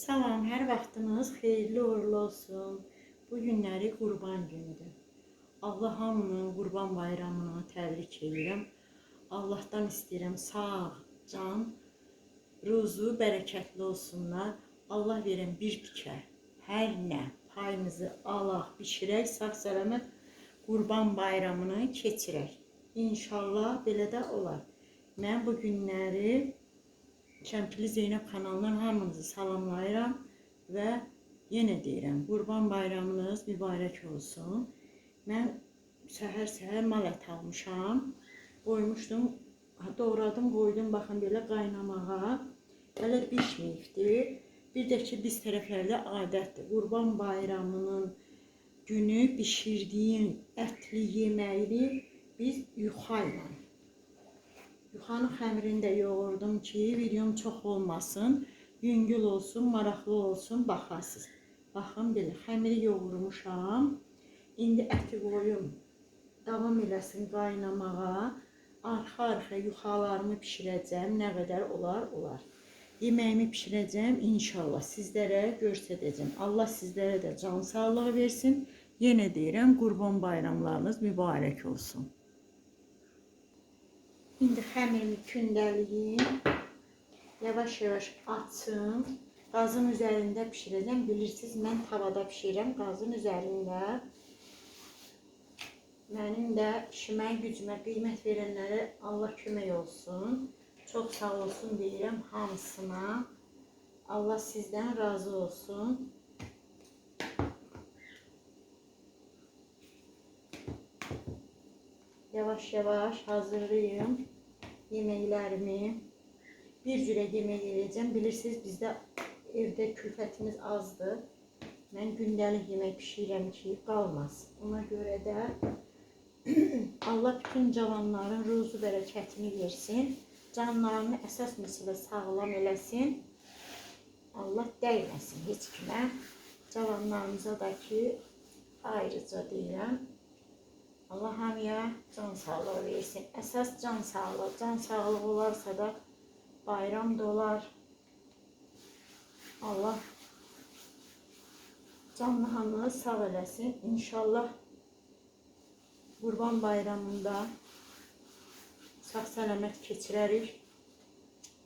Salam, hər vaxtınız xeyirli uğurlu olsun. Bu günləri Qurban günüdür. Allah hamının Qurban bayramını təbrik edirəm. Allahdan istəyirəm sağ, can, ruzu bərəkətli olsunlar. Allah verən bir tikə, hər nə payımızı alaq, bişirək, sağ salamat Qurban bayramını keçirək. İnşallah belə də olar. Mən bu günləri Kəmpli Zeynəb kanalından hamınızı salamlayıram və yenə deyirəm, Qurban bayramınız mübarək olsun. Mən səhər-səhər mal ət almışam. Qoymuşdum, doğradım, qoydum baxın belə qaynamağa. Hələ bişməyibdi. Bir də ki, biz tərəflərdə adətdir. Qurban bayramının günü bişirdiyin ətli yeməyi biz yuxayla Yuxanın xəmirini də yoğurdum ki, videom çox olmasın, yüngül olsun, maraqlı olsun, baxasız. Baxın belə, xəmiri yoğurmuşam. İndi əti qoyum, davam eləsin qaynamağa. Arxa-arxa yuxalarımı bişirəcəm, nə qədər olar, olar. Yeməyimi bişirəcəm, inşallah sizlərə göstərəcəm. Allah sizlərə də can sağlığı versin. Yenə deyirəm, Qurban bayramlarınız mübarək olsun. İndi xəmirini kündəliyim. Yavaş-yavaş açım. Qazın üzərində bişirəcəm. Bilirsiniz, mən tavada bişirirəm, qazın üzərində. Mənim də işimə, gücümə qiymət verənlərə Allah kömək olsun. Çox sağ olsun deyirəm hamısına. Allah sizdən razı olsun. Yavaş yavaş hazırlayayım yemeklerimi. Bir cürə yemək yiyeceğim. Bilirsiniz bizdə evdə külfətimiz azdır. Mən gündəlik yemək pişirəm ki, qalmaz. Ona görə də Allah bütün cavanların ruzu bərəkətini versin. Canlarını əsas məsələ sağlam eləsin. Allah dəyməsin heç kimə. Cavanlarımıza da ki, ayrıca deyirəm. Allah hamıya can sağlığı versin. Əsas can sağlığı. Can sağlığı olarsa da bayram dolar. Allah canlı hamını sağ eləsin. İnşallah Qurban bayramında sağ salamat keçirərik.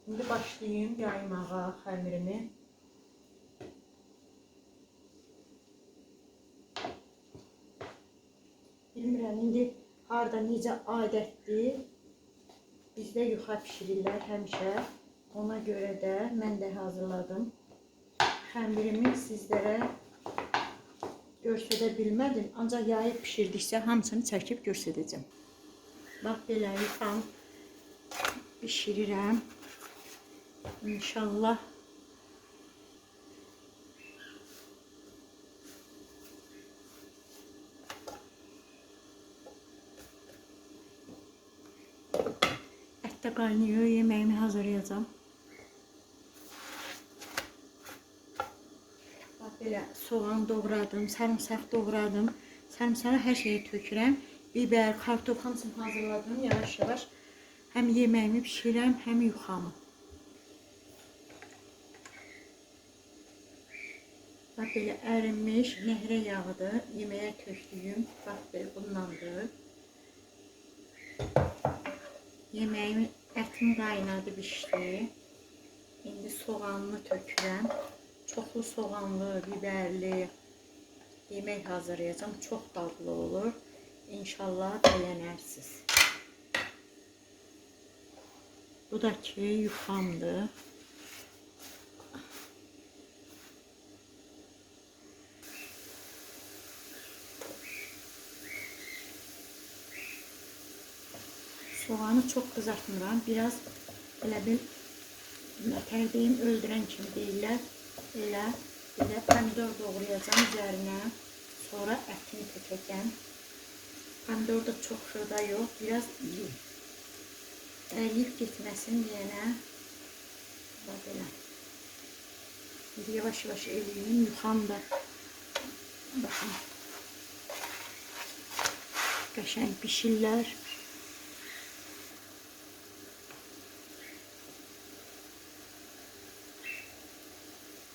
İndi başlayayım yaymağa xəmirimi. Bilmirəm indi harda necə adətdir. Bizdə yuxa bişirirlər həmişə. Ona görə də mən də hazırladım. Xəmirimi sizlərə göstərə bilmədim. Ancaq yayıb bişirdiksə hamısını çəkib göstərəcəm. Bax belə yufam bişirirəm. İnşallah Kaynıyor. Yemeğimi hazırlayacağım. Bax belə soğan doğradım, sarımsaq doğradım. Sarımsağı hər şeyi tökürəm. Biber, kartof hamısını hazırladım yavaş-yavaş. Həm yeməyimi bişirəm, həm yuxamı. Bax belə ərinmiş nehrə yağıdır. Yeməyə tökdüyüm. Bax belə bundandır. Yemeğimi etim kaynadı pişti. İndi soğanını tökürəm. Çoxlu soğanlı, biberli yemək hazırlayacağım. Çox dadlı olur. İnşallah bəyənərsiniz. Bu da ki yufamdır. Çok kızartmıram. Biraz elə bil nətərdəyim öldürən kimi deyirlər. Elə elə pomidor doğrayacağım üzərinə. Sonra ətini tökəcəm. Pomidor da çox xırda yox, biraz iri. Əriyib getməsin deyənə. Belə. İndi yavaş-yavaş eləyim. Yuxam da baxın. Qəşəng pişirlər.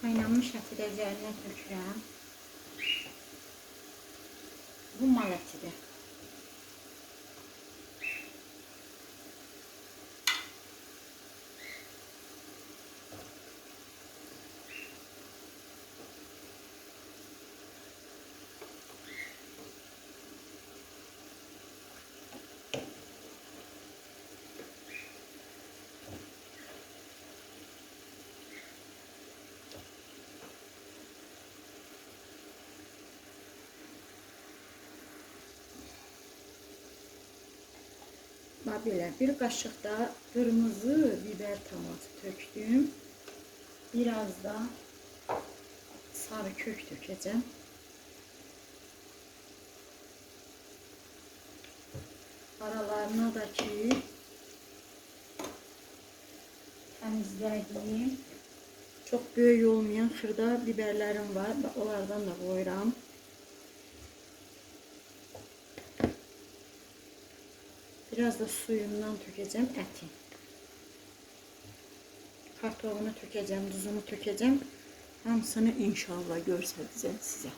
Qaynanmış əti də üzərinə. Bu mal ətidir. Bax belə bir qaşıq da qırmızı biber tomatı tökdüm. Biraz da sarı kök tökəcəm. Aralarına da ki təmizlədiyim çox böyük olmayan xırda biberlərim var. Onlardan da qoyuram. Biraz da suyundan tökeceğim eti. Kartofunu tökeceğim, tuzunu tökeceğim. Hamısını inşallah göstereceğim size.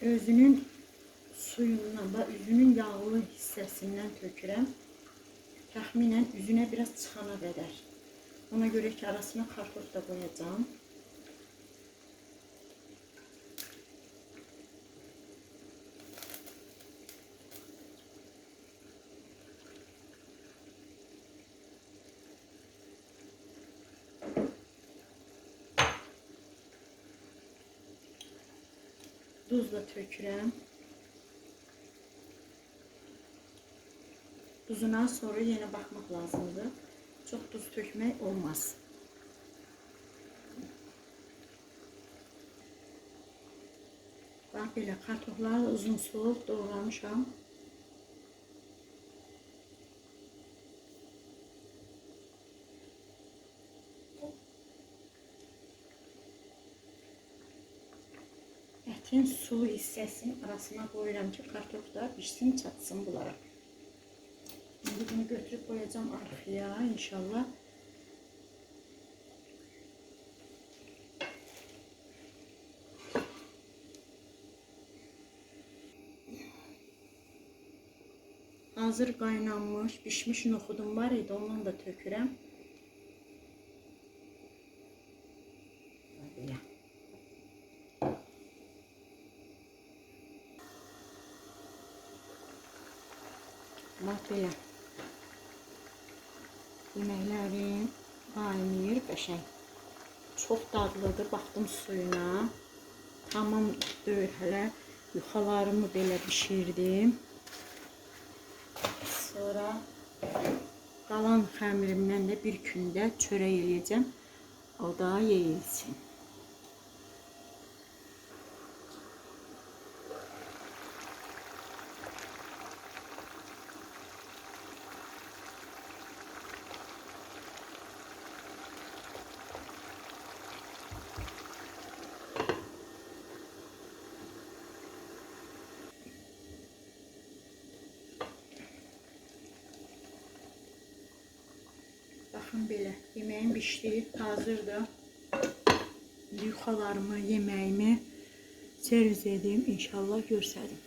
Özünün suyundan, da üzünün yağlı hissəsindən tökürəm. Təxminən üzünə biraz çıxana qədər. Ona görə ki, arasına kartof da qoyacağım. Duz da tökürəm. Sonra yenə baxmaq lazımdır. Çox duz tökmək olmaz. Bax belə kartofları uzun soğuk doğramışam. Ətin sulu hissəsinin arasına qoyuram ki, kartof da pişsin, çatsın bunlara. Şimdi bunu götürüp koyacağım arkaya inşallah. Hazır qaynanmış, pişmiş noxudum var idi, ondan da tökürəm. Belə. Yeməklərim qaynayır qəşəng. Çox dadlıdır. Baxdım suyuna. Tamam deyil hələ. Yuxalarımı belə bişirdim. Sonra qalan xəmirimdən də bir gündə çörək eləyəcəm. O da yeyilsin. Baxın belə, yeməyim bişdi, hazırdır. Yuxalarımı, yeməyimi servis edeyim, inşallah görsədim.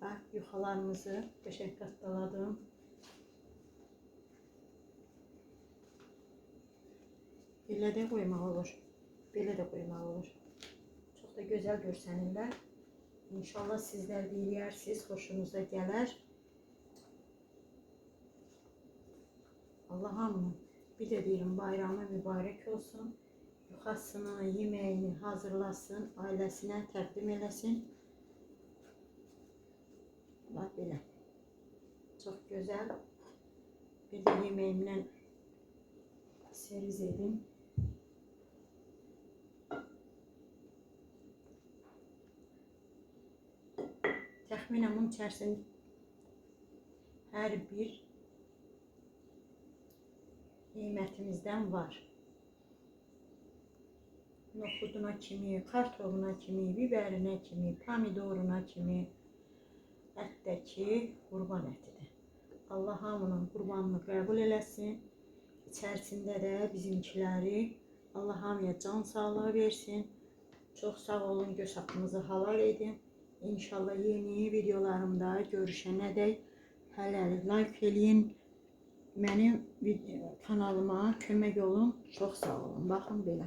Bax, yuxalarımızı qəşəng qatdaladım. Belə də qoymaq olur. Belə də qoymaq olur. Çox da gözəl görsənirlər. İnşallah sizlər də eləyərsiniz, xoşunuza gələr. Allah hamının bir de diyelim bayramı mübarek olsun. Yuxasını, yemeğini hazırlasın, ailesine təqdim eləsin. Bax belə. Çox gözəl. Bir də yeməyimlə servis edim. Təxminən bunun içərisində hər bir nimetimizden var. Nohuduna kimi, kartofuna kimi, biberine kimi, pomidoruna kimi ətdəki qurban ətidir. Allah hamının qurbanını qəbul eləsin. içərisində də bizimkiləri Allah hamıya can sağlığı versin. Çox sağ olun, göz haqqınızı halal edin. İnşallah yeni videolarımda görüşənədək hələlik like eləyin. Mənim vid- kanalıma kömək olun. Çox sağ olun. Baxın belə.